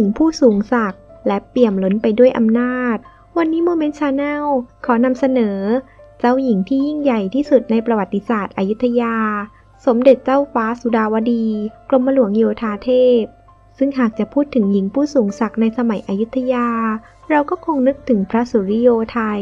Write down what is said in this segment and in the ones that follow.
หญิงผู้สูงศักดิ์และเปี่ยมล้นไปด้วยอำนาจ วันนี้โมเมนต์ชาแนลขอนำเสนอ เจ้าหญิงที่ยิ่งใหญ่ที่สุดในประวัติศาสตร์อยุธยา สมเด็จเจ้าฟ้าสุดาวดี กรมหลวงโยธาเทพ ซึ่งหากจะพูดถึงหญิงผู้สูงศักดิ์ในสมัยอยุธยา เราก็คงนึกถึงพระสุริโยไทย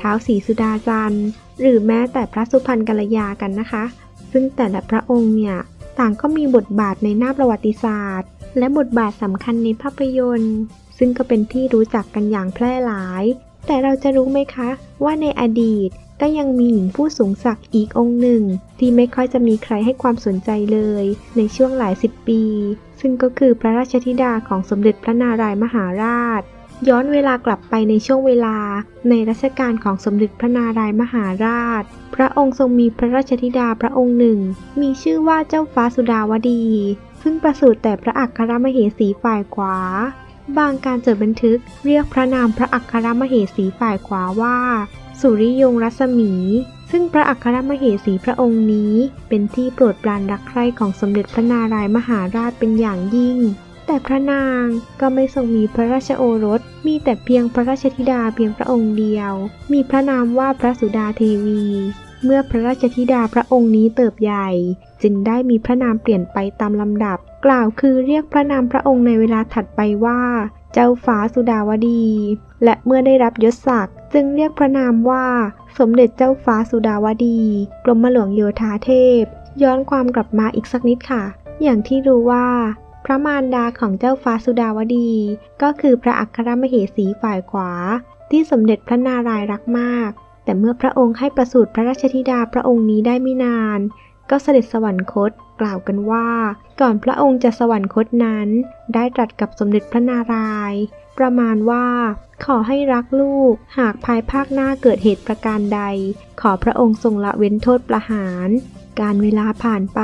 ท้าวศรีสุดาจันทร์ หรือแม้แต่พระสุพรรณกัลยากันนะคะ ซึ่งแต่ละพระองค์เนี่ยต่างก็มีบทบาทในหน้าประวัติศาสตร์ และบทบาทสำคัญในภาพยนตร์ ซึ่งก็เป็นที่รู้จักกันอย่างแพร่หลาย แต่เราจะรู้ไหมคะว่าในอดีตก็ยังมีหญิงผู้สูงศักดิ์อีกองค์หนึ่ง ที่ไม่ค่อยจะมีใครให้ความสนใจเลย ในช่วงหลายสิบปี ซึ่งก็คือพระราชธิดาของสมเด็จพระนารายมหาราช ย้อนเวลากลับไปในช่วงเวลา ในรัชกาลของสมเด็จพระนารายมหาราช พระองค์ทรงมีพระราชธิดาพระองค์หนึ่ง มีชื่อว่าเจ้าฟ้าสุดาวดี ซึ่งประสูติแต่พระอัครมเหสีฝ่ายขวา บางการจดบันทึกเรียกพระนามพระอัครมเหสีฝ่ายขวาว่า สุริยงรัศมี ซึ่งพระอัครมเหสีพระองค์นี้ เป็นที่โปรดปรานรักใคร่ของสมเด็จพระนารายมหาราชเป็นอย่างยิ่ง แต่พระนางก็ไม่ทรงมีพระราชโอรส มีแต่เพียงพระราชธิดาเพียงพระองค์เดียว มีพระนามว่าพระสุดาเทวี เมื่อพระราชธิดาพระองค์นี้เติบใหญ่ จึงได้มีพระนามเปลี่ยนไปตามลำดับ กล่าวคือเรียกพระนามพระองค์ในเวลาถัดไปว่า เจ้าฟ้าสุดาวดี และเมื่อได้รับยศศักดิ์จึงเรียกพระนามว่า สมเด็จเจ้าฟ้าสุดาวดี กรมหลวงโยธาเทพ ย้อนความกลับมาอีกสักนิดค่ะ อย่างที่รู้ว่าพระมารดาของเจ้าฟ้าสุดาวดี ก็คือพระอัครมเหสีฝ่ายขวา ที่สมเด็จพระนารายณ์รักมาก แต่เมื่อพระองค์ให้ประสูติพระราชธิดาพระองค์นี้ได้ไม่นาน ก็เสด็จสวรรคตกล่าวกันว่า ก่อนพระองค์จะสวรรคตนั้น ได้ตรัสกับสมเด็จพระนารายณ์ประมาณว่า ขอให้รักลูก หากภายภาคหน้าเกิดเหตุประการใด ขอพระองค์ทรงละเว้นโทษประหาร การเวลาผ่านไป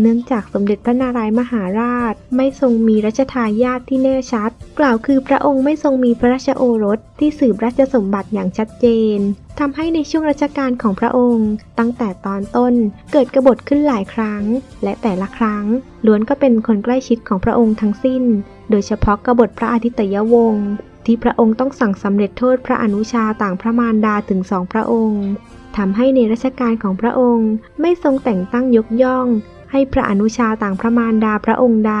เนื่องจากสมเด็จพระนารายมหาราชไม่ทรงมีรัชทายาทที่แน่ชัด กล่าวคือพระองค์ไม่ทรงมีพระราชโอรสที่สืบราชสมบัติอย่างชัดเจนทำให้ในช่วงรัชกาลของพระองค์ ตั้งแต่ตอนต้นเกิดกบฏขึ้นหลายครั้ง และแต่ละครั้งล้วนก็เป็นคนใกล้ชิดของพระองค์ทั้งสิ้น โดยเฉพาะกบฏพระอาทิตยวงศ์ที่พระองค์ต้องสั่งสำเร็จโทษพระอนุชาต่างพระมารดาถึงสองพระองค์ ทำให้ในรัชกาลของพระองค์ไม่ทรงแต่งตั้งยกย่อง ให้พระอนุชาต่างพระมารดาพระองค์ใด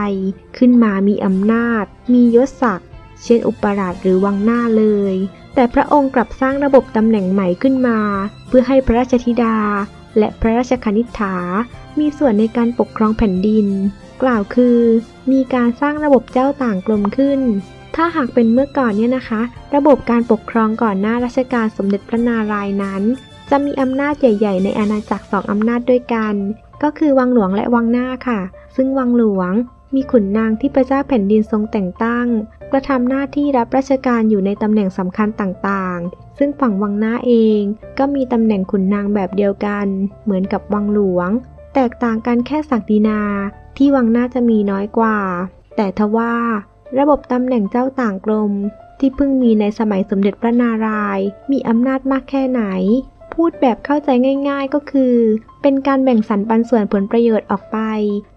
ขึ้นมามีอำนาจ มียศศักดิ์เช่นอุปราชหรือวังหน้าเลย แต่พระองค์กลับสร้างระบบตำแหน่งใหม่ขึ้นมา เพื่อให้พระราชธิดา และพระราชคณิษฐา มีส่วนในการปกครองแผ่นดิน กล่าวคือ มีการสร้างระบบเจ้าต่างกลมขึ้นถ้าหากเป็นเมื่อก่อนเนี่ยนะคะ ระบบการปกครองก่อนหน้ารัชกาลสมเด็จพระนารายณ์นั้น จะมีอำนาจใหญ่ ๆ ในอาณาจักรสองอำนาจด้วยกัน ก็คือวังหลวงและวังหน้าค่ะ ซึ่งวังหลวงมีขุนนางที่พระเจ้าแผ่นดินทรงแต่งตั้ง กระทำหน้าที่รับราชการอยู่ในตำแหน่งสำคัญต่างๆ ซึ่งฝั่งวังหน้าเองก็มีตำแหน่งขุนนางแบบเดียวกัน เหมือนกับวังหลวง แตกต่างกันแค่ศักดินา ที่วังหน้าจะมีน้อยกว่า แต่ทว่า ระบบตำแหน่งเจ้าต่างกลมที่เพิ่งมีในสมัยสมเด็จพระนารายณ์มีอำนาจมากแค่ไหน พูดแบบเข้าใจง่าย ๆ ก็คือ เป็นการแบ่งสรรปันส่วนผลประโยชน์ออกไป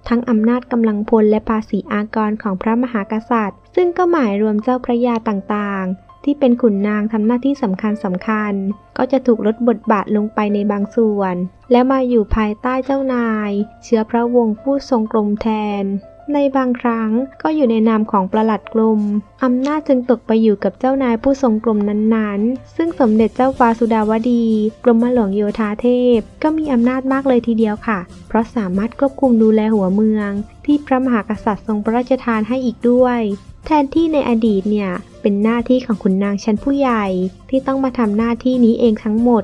ทั้งอำนาจกำลังพลและภาษีอากรของพระมหากษัตริย์ ซึ่งก็หมายรวมเจ้าพระยาต่างๆ ที่เป็นขุนนางทำหน้าที่สำคัญสำคัญ ก็จะถูกลดบทบาทลงไปในบางส่วน และมาอยู่ภายใต้เจ้านาย เชื้อพระวงศ์ผู้ทรงกรมแทน ในบางครั้งก็อยู่ในนามของประหลัดกรมอำนาจจึงตกไปอยู่กับเจ้านายผู้ทรงกรมนั้นๆ ซึ่งสมเด็จเจ้าฟ้าสุดาวดี กรมหลวงโยธาเทพ ก็มีอำนาจมากเลยทีเดียวค่ะ เพราะสามารถควบคุมดูแลหัวเมือง ที่พระมหากษัตริย์ทรงพระราชทานให้อีกด้วย แทนที่ในอดีตเนี่ยเป็นหน้าที่ของขุนนางชั้นผู้ใหญ่ ที่ต้องมาทำหน้าที่นี้เองทั้งหมด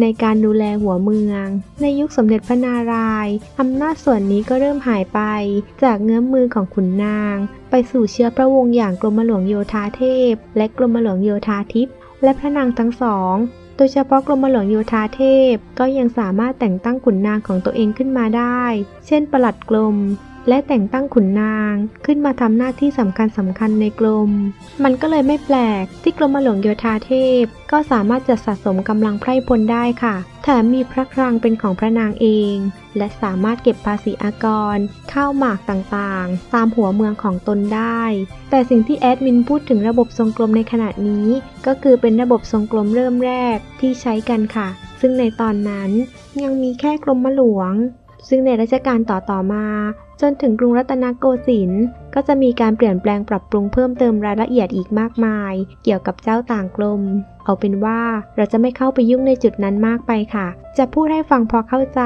ในการดูแลหัวเมือง ในยุคสมเด็จพระนารายณ์อำนาจส่วนนี้ก็เริ่มหายไป จากเงื้อมมือของขุนนาง ไปสู่เชื้อพระวงศ์อย่างกรมหลวงโยธาเทพ และกรมหลวงโยธาทิพย์และพระนางทั้งสองโดยเฉพาะกรมหลวงโยธาเทพ ก็ยังสามารถแต่งตั้งขุนนางของตัวเองขึ้นมาได้ เช่น ปลัดกรม และแต่งตั้งขุนนางขึ้นมาทำหน้าที่สำคัญสำคัญในกรม มันก็เลยไม่แปลกที่กรมหลวงโยธาเทพ ก็สามารถจะสะสมกำลังไพร่พลได้ค่ะ แถมมีพระคลังเป็นของพระนางเอง และสามารถเก็บภาษีอากร ข้าวหมากต่างๆ ตามหัวเมืองของตนได้ แต่สิ่งที่แอดมินพูดถึงระบบทรงกลมในขณะนี้ ก็คือเป็นระบบทรงกลมเริ่มแรกที่ใช้กันค่ะ ซึ่งในตอนนั้นยังมีแค่กรมหลวงซึ่งในรัชกาลต่อๆมา จนถึงกรุงรัตนโกสินทร์ก็จะมีการเปลี่ยนแปลงปรับปรุงเพิ่มเติมรายละเอียดอีกมากมาย เกี่ยวกับเจ้าต่างกลม เอาเป็นว่าเราจะไม่เข้าไปยุ่งในจุดนั้นมากไปค่ะ จะพูดให้ฟังพอเข้าใจ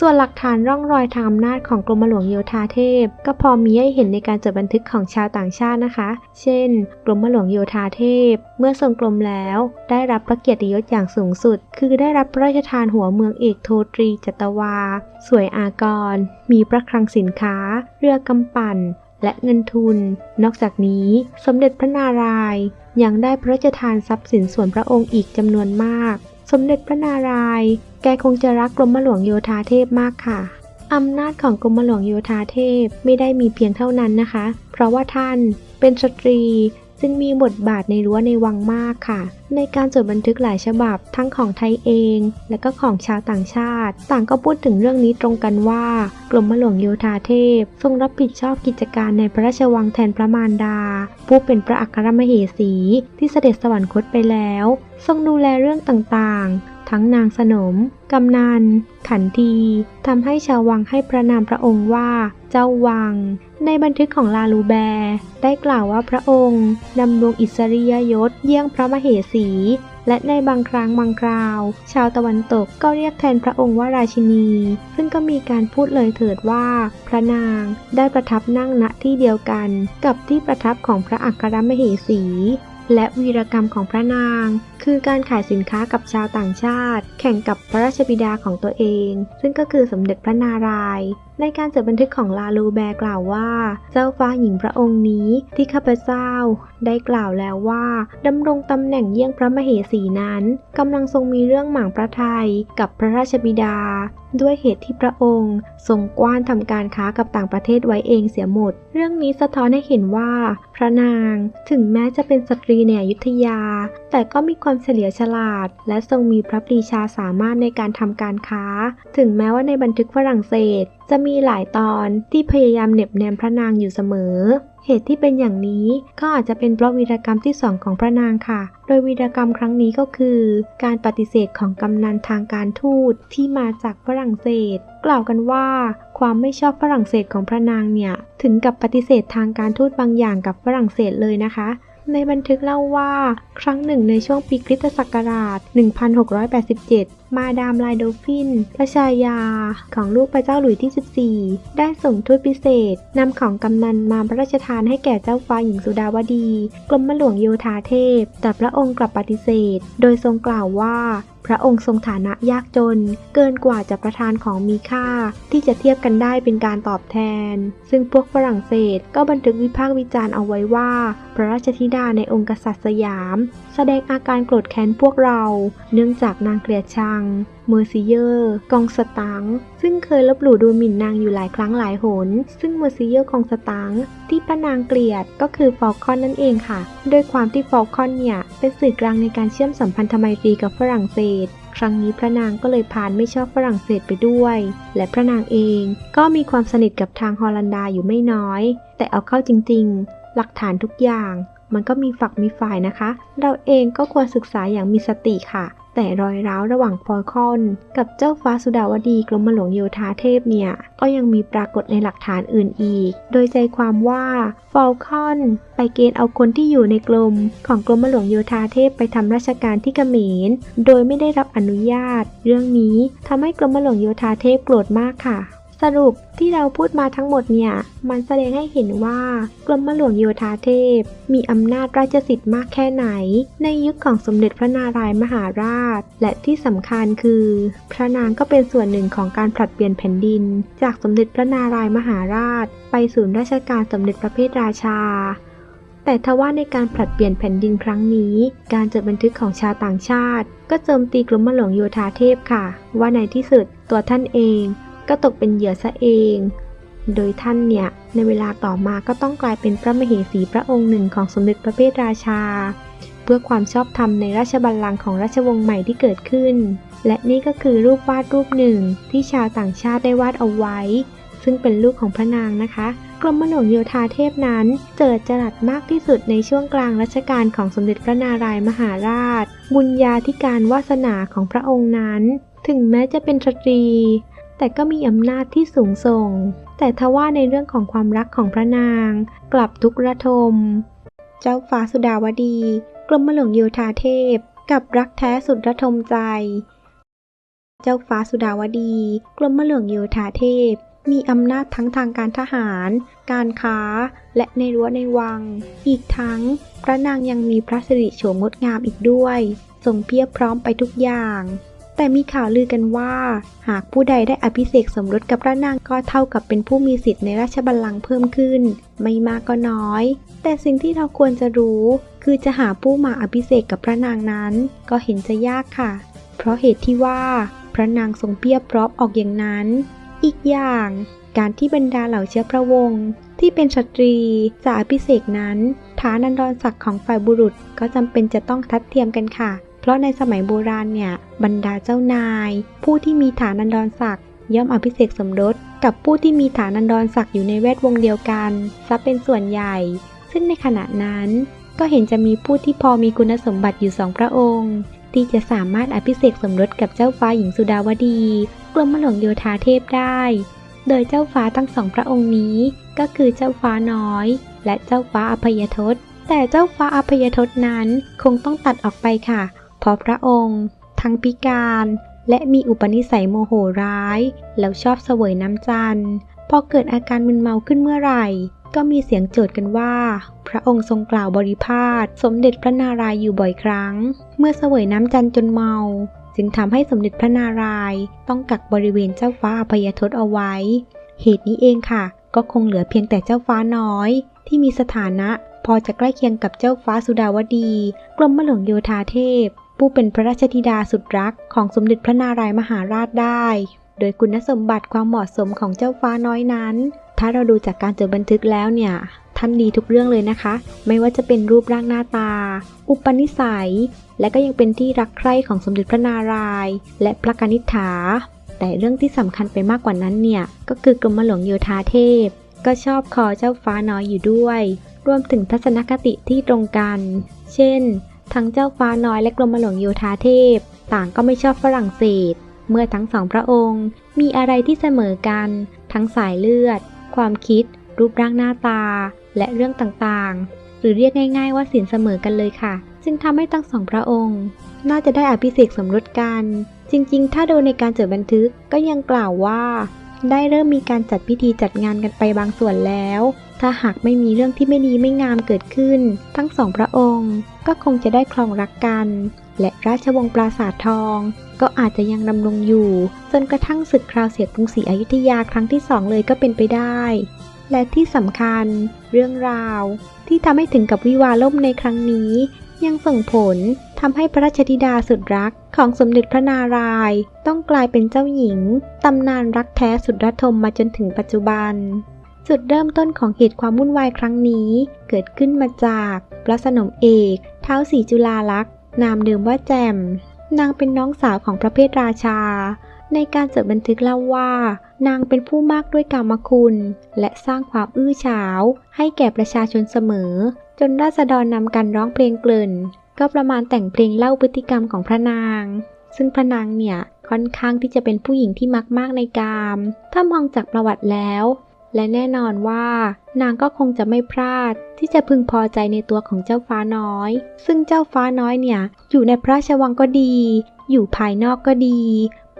ส่วนหลักฐานร่องรอยทางอำนาจของกรมหลวงโยธาเทพ ก็พอมีให้เห็นในการจดบันทึกของชาวต่างชาตินะคะ เช่น กรมหลวงโยธาเทพ เมื่อทรงกรมแล้ว ได้รับพระเกียรติยศอย่างสูงสุด คือได้รับพระราชทานหัวเมืองเอกโทตรีจัตวา สวยอากร มีพระคลังสินค้า เรือกำปั่น และเงินทุน นอกจากนี้สมเด็จพระนารายณ์ยังได้พระราชทานทรัพย์สินส่วนพระองค์อีกจำนวนมาก สมเด็จพระนารายณ์แกคงจะรักกรมหลวงโยธาเทพมากค่ะอำนาจของกรมหลวงโยธาเทพไม่ได้มีเพียงเท่านั้นนะคะ เพราะว่าท่านเป็นสตรี ซึ่งมีบทบาทในรั้วในวังมากค่ะ ในการจดบันทึกหลายฉบับทั้งของไทยเอง และก็ของชาวต่างชาติ ต่างก็พูดถึงเรื่องนี้ตรงกันว่า กรมหลวงโยธาเทพ ทรงรับผิดชอบกิจการในพระราชวังแทนพระมารดา ผู้เป็นพระอัครมเหสีที่เสด็จสวรรคตไปแล้ว ทรงดูแลเรื่องต่างๆ ทั้งนางสนม กำนัน ขันทีทำให้ชาววังให้พระนามพระองค์ว่าเจ้าวัง ในบันทึกของลาลูแบร์ได้กล่าวว่าพระองค์ดำรงอิสริยยศเยี่ยงพระมเหสี และในบางครั้งบางคราว ชาวตะวันตกก็เรียกแทนพระองค์ว่าราชินี ซึ่งก็มีการพูดเลยเถิดว่า พระนางได้ประทับนั่งณที่เดียวกัน กับที่ประทับของพระอัครมเหสี และวีรกรรมของพระนาง คือการขายสินค้ากับชาวต่างชาติ แข่งกับพระราชบิดาของตัวเอง ซึ่งก็คือสมเด็จพระนารายณ์ ในการจดบันทึกของลาลูแบร์กล่าวว่า เจ้าฟ้าหญิงพระองค์นี้ที่ข้าพเจ้า ได้กล่าวแล้วว่าดำรงตำแหน่งเยี่ยงพระมเหสีนั้นกำลังทรงมีเรื่องหมางพระทัยกับพระราชบิดา ด้วยเหตุที่พระองค์ ทรงกว้านทำการค้ากับต่างประเทศไว้เองเสียหมด เรื่องนี้สะท้อนให้เห็นว่า พระนางถึงแม้จะเป็นสตรีในอยุธยา แต่ก็มีความเฉลียวฉลาด และทรงมีพระปรีชาสามารถในการทำการค้า ถึงแม้ว่าในบันทึกฝรั่งเศส จะมีหลายตอนที่พยายามเน็บแนมพระนางอยู่เสมอ เหตุที่เป็นอย่างนี้ก็อาจจะเป็นเพราะวีรกรรมที่สองของพระนางค่ะ โดยวีรกรรมครั้งนี้ก็คือ การปฏิเสธของกำนันทางการทูตที่มาจากฝรั่งเศส กล่าวกันว่า ความไม่ชอบฝรั่งเศสของพระนางเนี่ย ถึงกับปฏิเสธทางการทูตบางอย่างกับฝรั่งเศสเลยนะคะในบันทึกเล่าว่า ครั้งหนึ่งในช่วงปีคริสตศักราช 1687มาดามลายโดฟิน พระชายา ของลูกพระเจ้าหลุยที่ 14 ได้ส่งทูตพิเศษนำของกำนันมาพระราชทานให้แก่เจ้าฟ้าหญิงสุดาวดี กรมหลวงโยธาเทพ แต่พระองค์กลับปฏิเสธ โดยทรงกล่าวว่าพระองค์ทรงฐานะยากจน เกินกว่าจะประทานของมีค่า ที่จะเทียบกันได้เป็นการตอบแทน ซึ่งพวกฝรั่งเศสก็บันทึกวิพากษ์วิจารณ์เอาไว้ว่า พระราชธิดาในองค์กษัตริย์สยาม แสดงอาการโกรธแค้นพวกเรา เนื่องจากนางเกลียดชังเมอร์ซิเยอร์ กองสตัง ซึ่งเคยลบหลู่ดูหมิ่นนางอยู่หลายครั้งหลายหน ซึ่งเมอร์ซิเยอร์กองสตังที่ป้านางเกลียดก็คือฟอลคอนนั่นเองค่ะด้วยความที่ฟอลคอนเนี่ยเป็นสื่อกลางในการเชื่อมสัมพันธไมตรีกับฝรั่งเศสครั้งนี้พระนางก็เลยพานไม่ชอบฝรั่งเศสไปด้วย และพระนางเองก็มีความสนิทกับทางฮอลันดาอยู่ไม่น้อย แต่เอาเข้าจริงๆ หลักฐานทุกอย่าง มันก็มีฝักมีฝ่ายนะคะ เราเองก็ควรศึกษาอย่างมีสติค่ะ แต่รอยร้าวระหว่างฟอลคอนกับเจ้าฟ้าสุดาวดีกรมหลวงโยธาเทพเนี่ย ก็ยังมีปรากฏในหลักฐานอื่นอีก โดยใจความว่าฟอลคอนไปเกณฑ์เอาคนที่อยู่ในกลมของกรมหลวงโยธาเทพไปทำราชการที่เขมร โดยไม่ได้รับอนุญาต เรื่องนี้ทำให้กรมหลวงโยธาเทพโกรธมากค่ะ สรุปที่เราพูดมาทั้งหมดเนี่ย มันแสดงให้เห็นว่ากรมหลวงโยธาเทพ มีอำนาจราชสิทธิ์มากแค่ไหน ในยุคของสมเด็จพระนารายมหาราช และที่สำคัญคือ พระนางก็เป็นส่วนหนึ่งของการผลัดเปลี่ยนแผ่นดิน จากสมเด็จพระนารายมหาราช ไปสู่ราชการสมเด็จพระเพทราชาแต่ทว่าในการผลัดเปลี่ยนแผ่นดินครั้งนี้ การจดบันทึกของชาวต่างชาติ ก็โจมตีกรมหลวงโยธาเทพค่ะ ว่าในที่สุดตัวท่านเอง ก็ตกเป็นเหยื่อซะเอง โดยท่านเนี่ย ในเวลาต่อมาก็ต้องกลายเป็นพระมเหสีพระองค์หนึ่งของสมเด็จพระเพทราชา เพื่อความชอบธรรมในราชบัลลังก์ของราชวงศ์ใหม่ที่เกิดขึ้น และนี่ก็คือรูปวาดรูปหนึ่งที่ชาวต่างชาติได้วาดเอาไว้ ซึ่งเป็นลูกของพระนางนะคะกรมหลวงโยธาเทพนั้นเจิดจรัสมากที่สุดในช่วงกลางรัชกาลของสมเด็จพระนารายมหาราช บุญญาธิการวาสนาของพระองค์นั้น ถึงแม้จะเป็นสตรี แต่ก็มีอำนาจที่สูงส่ง แต่ทว่าในเรื่องของความรักของพระนาง กลับทุกระทม เจ้าฟ้าสุดาวดี กรมหลวงโยธาเทพ กับรักแท้สุดระทมใจ เจ้าฟ้าสุดาวดี กรมหลวงโยธาเทพ มีอำนาจทั้งทางการทหาร การค้า และในรั้วในวัง อีกทั้ง พระนางยังมีพระสิริโฉมงดงามอีกด้วยทรงเพียบพร้อมไปทุกอย่าง แต่มีข่าวลือกันว่า หากผู้ใดได้อภิเษกสมรสกับพระนางก็เท่ากับเป็นผู้มีสิทธิ์ในราชบัลลังก์เพิ่มขึ้น ไม่มากก็น้อย แต่สิ่งที่เราควรจะรู้ คือจะหาผู้มาอภิเษกกับพระนางนั้น ก็เห็นจะยากค่ะ เพราะเหตุที่ว่า พระนางทรงเพียบพร้อมออกอย่างนั้น อีกอย่าง การที่บรรดาเหล่าเชื้อพระวงศ์ที่เป็นสตรีจะอภิเษกนั้น ฐานันดรศักดิ์ของฝ่ายบุรุษก็จำเป็นจะต้องทัดเทียมกันค่ะ ราะในสมัยโบราณเนี่ย บรรดาเจ้านาย ผู้ที่มีฐานันดรศักดิ์ย่อมอภิเษกสมรสกับผู้ที่มีฐานันดรศักดิ์อยู่ในแวดวงเดียวกันซะเป็นส่วนใหญ่ ซึ่งในขณะนั้นก็เห็นจะมีผู้ที่พอมีคุณสมบัติอยู่สองพระองค์ ที่จะสามารถอภิเษกสมรสกับเจ้าฟ้าหญิงสุดาวดีกรมหลวงโยธาเทพได้ โดยเจ้าฟ้าทั้งสองพระองค์นี้ก็คือเจ้าฟ้าน้อย และเจ้าฟ้าอภัยทศแต่เจ้าฟ้าอภัยทศนั้นคงต้องตัดออกไปค่ะ ราะพระองค์ ทั้งพิการ และมีอุปนิสัยโมโหร้าย แล้วชอบเสวยน้ำจันทร์พอเกิดอาการมึนเมาขึ้นเมื่อไหร่ ก็มีเสียงโจทย์กันว่า พระองค์ทรงกล่าวบริพาทสมเด็จพระนารายอยู่บ่อยครั้ง เมื่อเสวยน้ำจันทร์จนเมา จึงทำให้สมเด็จพระนารายณ์ต้องกักบริเวณเจ้าฟ้าอภัยทศเอาไว้ เหตุนี้เองค่ะ ก็คงเหลือเพียงแต่เจ้าฟ้าน้อย ที่มีสถานะพอจะใกล้เคียงกับเจ้าฟ้าสุดาวดี กรมหลวงโยธาเทพ ผู้เป็นพระราชธิดาสุดรักของสมเด็จพระนารายมหาราชได้ โดยคุณสมบัติความเหมาะสมของเจ้าฟ้าน้อยนั้น ถ้าเราดูจากการจดบันทึกแล้วเนี่ย ท่านดีทุกเรื่องเลยนะคะ ไม่ว่าจะเป็นรูปร่างหน้าตา อุปนิสัย และก็ยังเป็นที่รักใคร่ของสมเด็จพระนารายและพระกนิษฐา แต่เรื่องที่สำคัญไปมากกว่านั้นเนี่ย ก็คือกรมหลวงโยธาเทพ ก็ชอบคอเจ้าฟ้าน้อยอยู่ด้วย รวมถึงทัศนคติที่ตรงกัน เช่น ทั้งเจ้าฟ้าน้อยและกรมหลวงโยธาเทพ ต่างก็ไม่ชอบฝรั่งเศส เมื่อทั้งสองพระองค์ มีอะไรที่เสมอกัน ทั้งสายเลือด ความคิด รูปร่างหน้าตา และเรื่องต่างๆ หรือเรียกง่าย ๆ ว่าสินเสมอกันเลยค่ะ จึงทำให้ทั้งสองพระองค์ น่าจะได้อภิเษกสมรสกัน จริงๆ ถ้าดูในการจดบันทึกก็ยังกล่าวว่า ได้เริ่มมีการจัดพิธีจัดงานกันไปบางส่วนแล้ว ถ้าหากไม่มีเรื่องที่ไม่ดีไม่งามเกิดขึ้น ทั้งสองพระองค์ก็คงจะได้ครองรักกัน และราชวงศ์ปราสาททอง ก็อาจจะยังดำรงอยู่ จนกระทั่งศึกคราวเสียกรุงศรีอยุธยาครั้งที่สองเลยก็เป็นไปได้ และที่สำคัญ เรื่องราว ที่ทำให้ถึงกับวิวาล่มในครั้งนี้ ยังส่งผลทำให้พระราชธิดาสุดรักของสมเด็จพระนารายณ์ต้องกลายเป็นเจ้าหญิงตำนานรักแท้สุดระทมมาจนถึงปัจจุบัน จุดเริ่มต้นของเหตุความวุ่นวายครั้งนี้ เกิดขึ้นมาจากพระสนมเอกเท้าวศรีจุฬาลักษณ์นามเดิมว่าแจมนางเป็นน้องสาวของพระเพทราชา ในการจดบันทึกเล่าว่า นางเป็นผู้มากด้วยกามคุณ และสร้างความอื้อฉาว ให้แก่ประชาชนเสมอ จนราษฎรนำกันร้องเพลงเกลิ่น ก็ประมาณแต่งเพลงเล่าพฤติกรรมของพระนาง ซึ่งพระนางเนี่ยค่อนข้างที่จะเป็นผู้หญิงที่มักมากในกาม ถ้ามองจากประวัติแล้ว และแน่นอนว่านางก็คงจะไม่พลาด ที่จะพึงพอใจในตัวของเจ้าฟ้าน้อย ซึ่งเจ้าฟ้าน้อยเนี่ย อยู่ในพระราชวังก็ดี อยู่ภายนอกก็ดี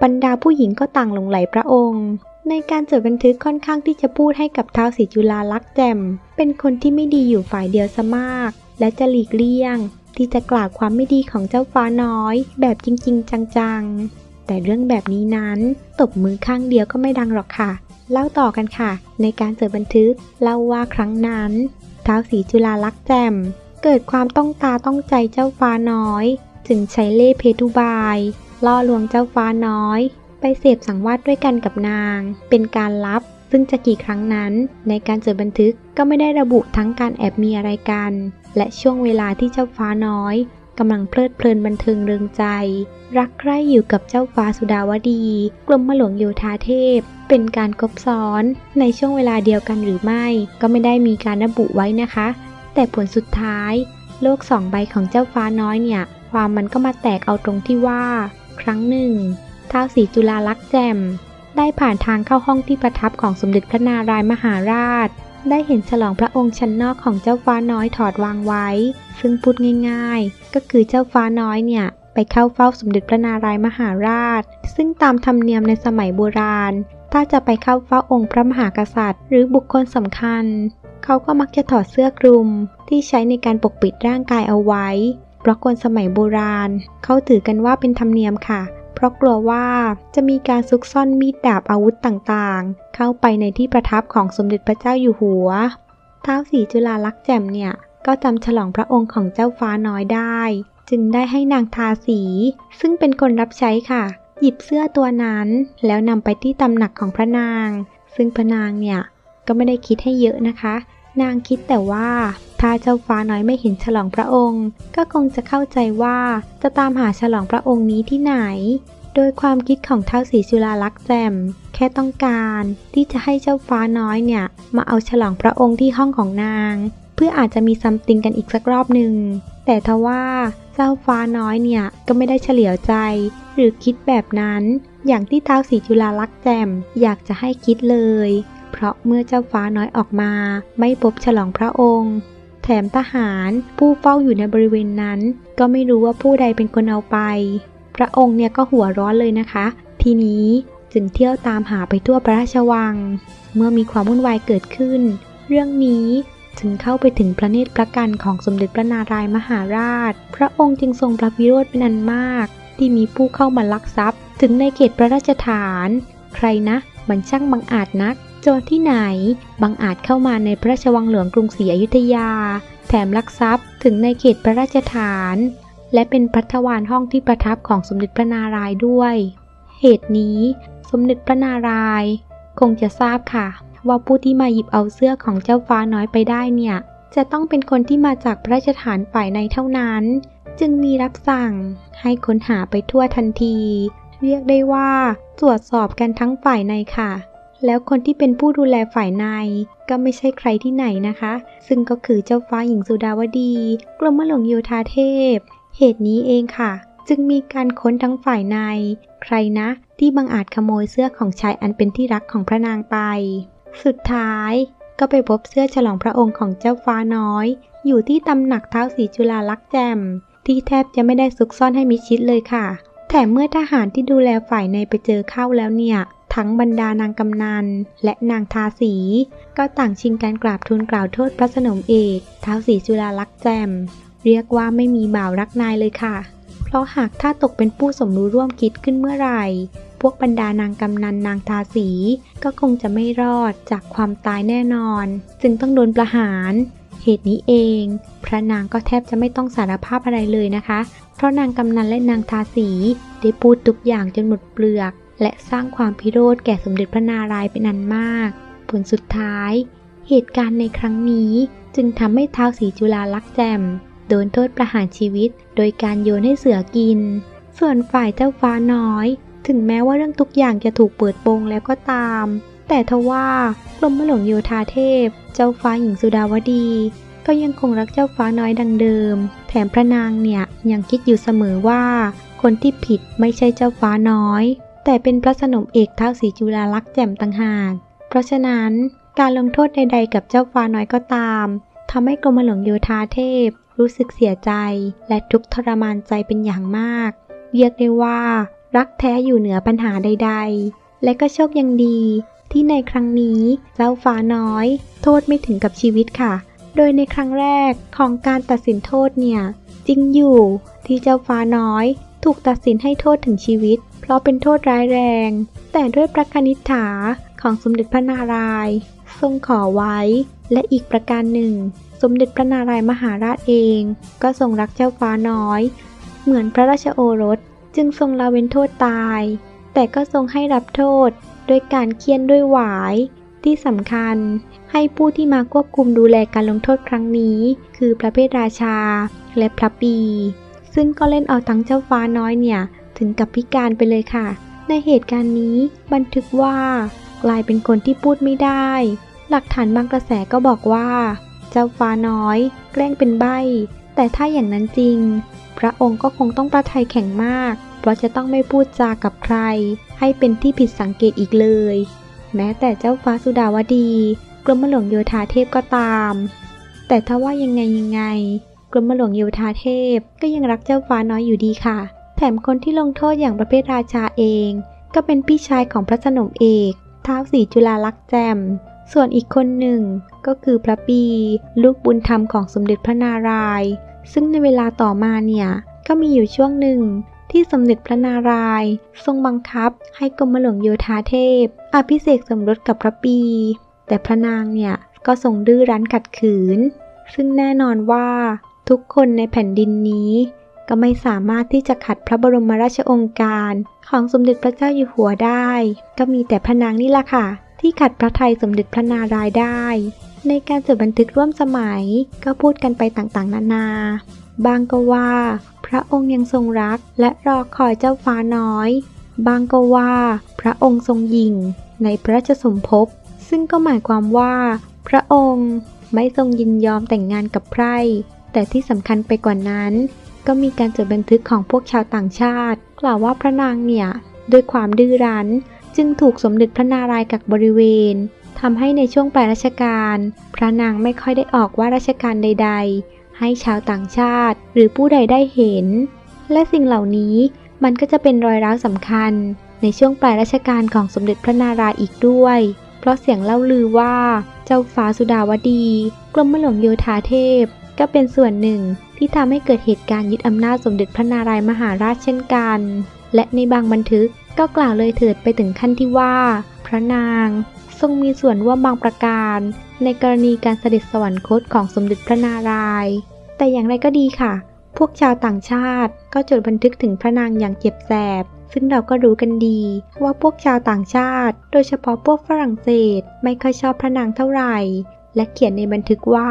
บรรดาผู้หญิงก็ต่างหลงไหลพระองค์ ในการจดบันทึกค่อนข้างที่จะพูดให้กับท้าวศรีจุฬาลักษ์แจ่มเป็นคนที่ไม่ดีอยู่ฝ่ายเดียวซะมาก และจะหลีกเลี่ยง ที่จะกล่าวความไม่ดีของเจ้าฟ้าน้อย แบบจริงๆ จังๆ แต่เรื่องแบบนี้นั้นตบมือข้างเดียวก็ไม่ดังหรอกค่ะ เล่าต่อกันค่ะ ในการจดบันทึกเล่าว่าครั้งนั้นท้าวศรีจุฬาลักษ์แจ่ม เกิดความต้องตาต้องใจเจ้าฟ้าน้อย จึงใช้เล่เพทุบาย ล่อลวงเจ้าฟ้าน้อย ไปเสพสังวาสด้วยกันกับนาง เป็นการลับ ซึ่งจะกี่ครั้งนั้น ในการจดบันทึกก็ไม่ได้ระบุทั้งการแอบมีอะไรกัน และช่วงเวลาที่เจ้าฟ้าน้อยกำลังเพลิดเพลินบันเทิงเริงใจ รักใคร่อยู่กับเจ้าฟ้าสุดาวดี กรมหลวงโยธาเทพ เป็นการกบซ้อนในช่วงเวลาเดียวกันหรือไม่ ก็ไม่ได้มีการระบุไว้นะคะ แต่ผลสุดท้าย โลกสองใบของเจ้าฟ้าน้อยเนี่ย ความมันก็มาแตกเอาตรงที่ว่า ครั้งหนึ่งท้าวสีจุฬาลักษณ์แจ่ม ได้ผ่านทางเข้าห้องที่ประทับของสมเด็จพระนารายมหาราช ได้เห็นฉลองพระองค์ชั้นนอกของเจ้าฟ้าน้อยถอดวางไว้ ซึ่งพูดง่าย ๆ ก็คือเจ้าฟ้าน้อยเนี่ยไปเข้าเฝ้าสมเด็จพระนารายมหาราช ซึ่งตามธรรมเนียมในสมัยโบราณ ถ้าจะไปเข้าเฝ้าองค์พระมหากษัตริย์ หรือบุคคลสำคัญ เขาก็มักจะถอดเสื้อคลุม ที่ใช้ในการปกปิดร่างกายเอาไว้ เพราะคนสมัยโบราณ เขาถือกันว่าเป็นธรรมเนียมค่ะ เพราะกลัวว่าจะมีการซุกซ่อนมีดดาบอาวุธต่างๆ เข้าไปในที่ประทับของสมเด็จพระเจ้าอยู่หัว ท้าวสีจุฬาลักษณ์แจ่มเนี่ยก็จำฉลองพระองค์ของเจ้าฟ้าน้อยได้ จึงได้ให้นางทาสี ซึ่งเป็นคนรับใช้ค่ะ หยิบเสื้อตัวนั้น แล้วนำไปที่ตำหนักของพระนาง ซึ่งพระนางเนี่ยก็ไม่ได้คิดให้เยอะนะคะ นางคิดแต่ว่าถ้าเจ้าฟ้าน้อยไม่เห็นฉลองพระองค์ ก็คงจะเข้าใจว่าจะตามหาฉลองพระองค์นี้ที่ไหน โดยความคิดของเท้าสีจุฬาลักษ์แจ่มแค่ต้องการที่จะให้เจ้าฟ้าน้อยเนี่ยมาเอาฉลองพระองค์ที่ห้องของนาง เพื่ออาจจะมีซัมติงกันอีกสักรอบหนึ่ง แต่ทว่าเจ้าฟ้าน้อยเนี่ยก็ไม่ได้เฉลียวใจ หรือคิดแบบนั้น อย่างที่ท้าวสีจุฬาลักษณ์แจ่มอยากจะให้คิดเลย เพราะเมื่อเจ้าฟ้าน้อยออกมา ไม่พบฉลองพระองค์ แถมทหารผู้เฝ้าอยู่ในบริเวณนั้น ก็ไม่รู้ว่าผู้ใดเป็นคนเอาไป พระองค์เนี่ยก็หัวร้อนเลยนะคะ ทีนี้จึงเที่ยวตามหาไปทั่วพระราชวัง เมื่อมีความวุ่นวายเกิดขึ้น เรื่องนี้ จึงเข้าไปถึงพระเนตรพระกันของสมเด็จพระนารายมหาราช พระองค์จึงทรงพระวิโรธเป็นอันมาก ที่มีผู้เข้ามาลักทรัพย์ ถึงในเขตพระราชฐาน ใครนะ มันช่างบังอาจนักโจรที่ไหน บังอาจเข้ามาในพระราชวังหลวงกรุงศรีอยุธยา แถมลักทรัพย์ถึงในเขตพระราชฐาน และเป็นพัทวานห้องที่ประทับของสมเด็จพระนารายด้วย เหตุนี้ สมเด็จพระนาราย คงจะทราบค่ะ ว่าผู้ที่มาหยิบเอาเสื้อของเจ้าฟ้าน้อยไปได้เนี่ย จะต้องเป็นคนที่มาจากพระราชฐานฝ่ายในเท่านั้น จึงมีรับสั่งให้ค้นหาไปทั่วทันที เรียกได้ว่าตรวจสอบกันทั้งฝ่ายในค่ะ แล้วคนที่เป็นผู้ดูแลฝ่ายใน ก็ไม่ใช่ใครที่ไหนนะคะ ซึ่งก็คือเจ้าฟ้าหญิงสุดาวดี กรมหลวงโยธาเทพ เหตุนี้เองค่ะ จึงมีการค้นทั้งฝ่ายใน ใครนะที่บังอาจขโมยเสื้อของชายอันเป็นที่รักของพระนางไป สุดท้ายก็ไปพบเสื้อฉลองพระองค์ของเจ้าฟ้าน้อย อยู่ที่ตำหนักเท้าสีจุฬาลักษ์แจม ที่แทบจะไม่ได้ซุกซ่อนให้มิชิดเลยค่ะแถมเมื่อทหารที่ดูแลฝ่ายในไปเจอเข้าแล้วเนี่ย ทั้งบรรดานางกำนันและนางทาสี ก็ต่างชิงการกราบทูลกล่าวโทษพระสนมเอกเท้าสีจุฬาลักษ์แจม เรียกว่าไม่มีบ่าวรักนายเลยค่ะ เพราะหากถ้าตกเป็นผู้สมรู้ร่วมคิดขึ้นเมื่อไหร่ พวกบรรดานางกำนันนางทาสี ก็คงจะไม่รอดจากความตายแน่นอน จึงต้องโดนประหาร เหตุนี้เอง พระนางก็แทบจะไม่ต้องสารภาพอะไรเลยนะคะ เพราะนางกำนันและนางทาสีได้พูดทุกอย่างจนหมดเปลือก และสร้างความพิโรธแก่สมเด็จพระนารายณ์เป็นอันมาก ผลสุดท้าย เหตุการณ์ในครั้งนี้จึงทำให้ท้าวสีจุฬาลักษณ์แจ่มโดนโทษประหารชีวิต โดยการโยนให้เสือกิน ส่วนฝ่ายเจ้าฟ้าน้อย ถึงแม้ว่าเรื่องทุกอย่างจะถูกเปิดโปงแล้วก็ตาม แต่ทว่ากรมหลวงโยธาเทพ เจ้าฟ้าหญิงสุดาวดี ก็ยังคงรักเจ้าฟ้าน้อยดังเดิม แถมพระนางเนี่ยยังคิดอยู่เสมอว่า คนที่ผิดไม่ใช่เจ้าฟ้าน้อย แต่เป็นพระสนมเอกท้าวสีจุฬาลักษณ์แจ่มต่างหาก เพราะฉะนั้นการลงโทษใดๆกับเจ้าฟ้าน้อยก็ตามทำให้กรมหลวงโยธาเทพ รู้สึกเสียใจ และทุกข์ทรมานใจเป็นอย่างมาก เรียกได้ว่า รักแท้อยู่เหนือปัญหาใด ๆ และก็โชคยังดี ที่ในครั้งนี้เจ้าฟ้าน้อย โทษไม่ถึงกับชีวิตค่ะ โดยในครั้งแรกของการตัดสินโทษเนี่ย จริงอยู่ที่เจ้าฟ้าน้อย ถูกตัดสินให้โทษถึงชีวิต เพราะเป็นโทษร้ายแรง แต่ด้วยประกานิษฐาของสมเด็จพระนารายณ์ทรงขอไว้ และอีกประการหนึ่ง สมเด็จพระนารายมหาราชเอง ก็ทรงรักเจ้าฟ้าน้อย เหมือนพระราชโอรส จึงทรงละเว้นโทษตาย แต่ก็ทรงให้รับโทษโดยการเคี่ยนด้วยหวาย ที่สำคัญ ให้ผู้ที่มาควบคุมดูแลการลงโทษครั้งนี้ คือพระเพทราชาและพระปี ซึ่งก็เล่นเอาทั้งเจ้าฟ้าน้อยเนี่ย ถึงกับพิการไปเลยค่ะ ในเหตุการณ์นี้บันทึกว่ากลายเป็นคนที่พูดไม่ได้ หลักฐานบางกระแสก็บอกว่า เจ้าฟ้าน้อย แกล้งเป็นใบ แต่ถ้าอย่างนั้นจริง พระองค์ก็คงต้องประทัยแข็งมาก เพราะจะต้องไม่พูดจากับใคร ให้เป็นที่ผิดสังเกตอีกเลย แม้แต่เจ้าฟ้าสุดาวดี กรมหลวงโยธาเทพก็ตาม แต่ถ้าว่ายังไงยังไง กรมหลวงโยธาเทพก็ยังรักเจ้าฟ้าน้อยอยู่ดีค่ะ แถมคนที่ลงโทษอย่างประเภทราชาเอง ก็เป็นพี่ชายของพระสนมเอก ท้าวศรีจุฬาลักษณ์แจ่ม ส่วนอีกคนหนึ่งก็คือพระปี ลูกบุญธรรมของสมเด็จพระนารายณ์ซึ่งในเวลาต่อมาเนี่ยก็มีอยู่ช่วงหนึ่งที่สมเด็จพระนารายณ์ทรงบังคับให้กรมหลวงโยธาเทพ อภิเษกสมรสกับพระปี แต่พระนางเนี่ยก็ทรงดื้อรั้นขัดขืน ซึ่งแน่นอนว่าทุกคนในแผ่นดินนี้ ก็ไม่สามารถที่จะขัดพระบรมราชโองการ ของสมเด็จพระเจ้าอยู่หัวได้ ก็มีแต่พระนางนี่ล่ะค่ะ ที่ขัดพระทัยสมเด็จพระนารายณ์ได้ ในการจดบันทึกร่วมสมัยก็พูดกันไปต่างๆ นานา บางก็ว่า พระองค์ยังทรงรักและรอคอยเจ้าฟ้าน้อย บางก็ว่า พระองค์ทรงยิงในพระราชสมภพ ซึ่งก็หมายความว่า พระองค์ไม่ทรงยินยอมแต่งงานกับไพร่แต่ที่สำคัญไปกว่านั้น ก็มีการจดบันทึกของพวกชาวต่างชาติ กล่าวว่าพระนางเนี่ยด้วยความดื้อรั้น จึงถูกสมเด็จพระนารายณ์กักบริเวณทำให้ในช่วงปลายรัชกาลพระนางไม่ค่อยได้ออกว่าราชการใด ๆ ให้ชาวต่างชาติ หรือผู้ใดได้เห็น และสิ่งเหล่านี้มันก็จะเป็นรอยร้าวสำคัญ ในช่วงปลายรัชกาลของสมเด็จพระนารายณ์อีกด้วย เพราะเสียงเล่าลือว่าเจ้าฟ้าสุดาวดี กรมหลวงโยธาเทพ ก็เป็นส่วนหนึ่งที่ทำให้เกิดเหตุการณ์ยึดอำนาจสมเด็จพระนารายณ์มหาราชเช่นกัน และในบางบันทึก ก็กล่าวเลยเถิดไปถึงขั้นที่ว่า พระนางทรงมีส่วนร่วมบางประการ ในกรณีการเสด็จสวรรคตของสมเด็จพระนารายณ์แต่อย่างไรก็ดีค่ะ พวกชาวต่างชาติก็จดบันทึกถึงพระนางอย่างเจ็บแสบ ซึ่งเราก็รู้กันดี ว่าพวกชาวต่างชาติ โดยเฉพาะพวกฝรั่งเศสไม่ค่อยชอบพระนางเท่าไหร่ และเขียนในบันทึกว่า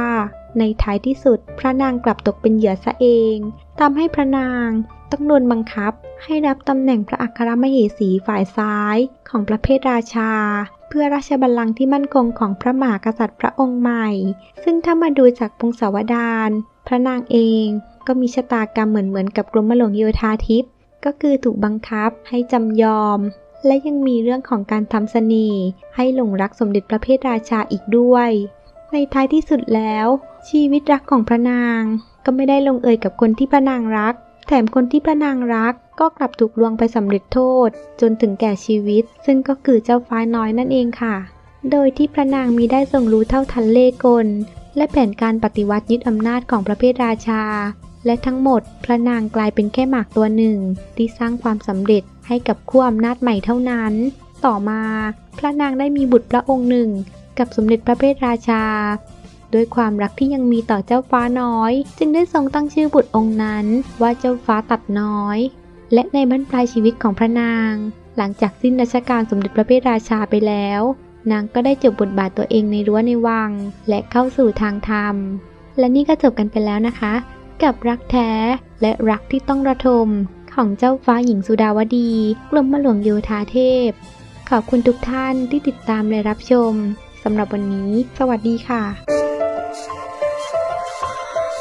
ในท้ายที่สุด พระนางกลับตกเป็นเหยื่อซะเองทำให้พระนาง ต้องโดนบังคับ ให้รับตำแหน่งพระอัครมเหสีฝ่ายซ้ายของประเภทราชา เพื่อราชบัลลังก์ที่มั่นคงของพระมหากษัตริย์พระองค์ใหม่ ซึ่งถ้ามาดูจากพงศาวดารพระนางเองก็มีชะตากรรมเหมือนเหมือนกับกรมหลวงโยธาทิพย์ก็คือถูกบังคับให้จำยอม และยังมีเรื่องของการทำเสน่ห์ให้หลงรักสมเด็จพระเพทราชาอีกด้วย ในท้ายที่สุดแล้ว ชีวิตรักของพระนางก็ไม่ได้ลงเอยกับคนที่พระนางรัก แถมคนที่พระนางรักก็กลับถูกลวงไปสำเร็จโทษ จนถึงแก่ชีวิต ซึ่งก็คือเจ้าฟ้าน้อยนั่นเองค่ะ โดยที่พระนางมีได้ทรงรู้เท่าทันเล่กล และแผนการปฏิวัติยึดอำนาจของพระเพทราชา และทั้งหมดพระนางกลายเป็นแค่หมากตัวหนึ่ง ที่สร้างความสำเร็จให้กับขั้วอำนาจใหม่เท่านั้น ต่อมา พระนางได้มีบุตรพระองค์หนึ่ง กับสมเด็จพระเพทราชา ด้วยความรักที่ยังมีต่อเจ้าฟ้าน้อย จึงได้ทรงตั้งชื่อบุตรองค์นั้นว่าเจ้าฟ้าตัดน้อย และในบรรปลายชีวิตของพระนาง หลังจากสิ้นรัชกาลสมเด็จพระเพทราชาไปแล้ว นางก็ได้จบบทบาทตัวเองในรั้วในวัง และเข้าสู่ทางธรรม และนี่ก็จบกันไปแล้วนะคะ กับรักแท้และรักที่ต้องระทมของเจ้าฟ้าหญิงสุดาวดี กรมหลวงโยธาเทพ ขอบคุณทุกท่านที่ติดตามและรับชม สำหรับวันนี้ สวัสดีค่ะ